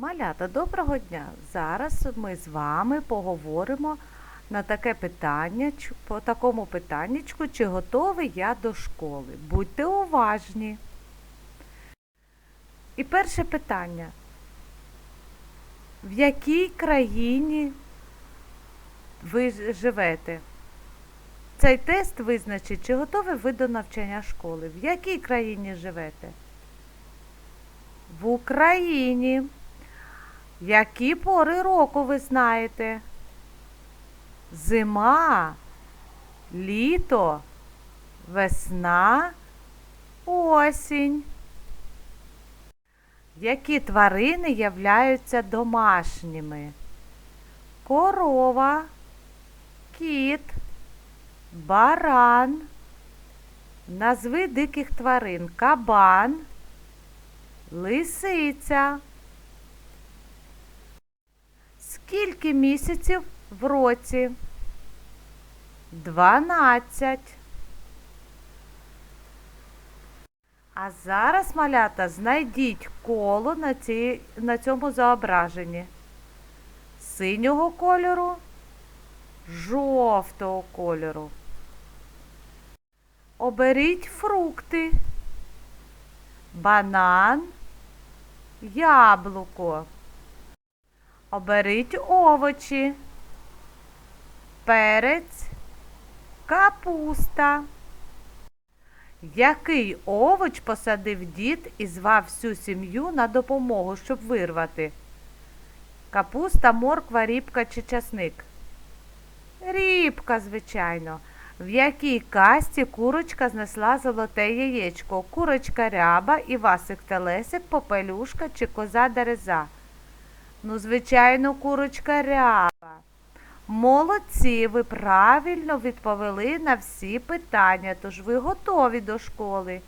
Малята, доброго дня! Зараз ми з вами поговоримо на таке питання, по такому питаннячку, чи готовий я до школи. Будьте уважні. І перше питання. В якій країні ви живете? Цей тест визначить, чи готові ви до навчання школи. В якій країні живете? В Україні. Які пори року ви знаєте? Зима, літо, весна, осінь. Які тварини являються домашніми? Корова, кіт, баран. Назви диких тварин кабан, лисиця. Скільки місяців в році? Дванадцять. А зараз, малята, знайдіть коло на, ці, на цьому зображенні. Синього кольору, жовтого кольору. Оберіть фрукти. Банан, яблуко. Оберіть овочі, перець, капуста. Який овоч посадив дід і звав всю сім'ю на допомогу, щоб вирвати? Капуста, морква, рібка чи часник? Рібка, звичайно. В якій касті курочка знесла золоте яєчко? Курочка ряба, Івасик Телесик, попелюшка чи коза дереза? Ну, звичайно, курочка ряба. Молодці, ви правильно відповіли на всі питання, тож ви готові до школи.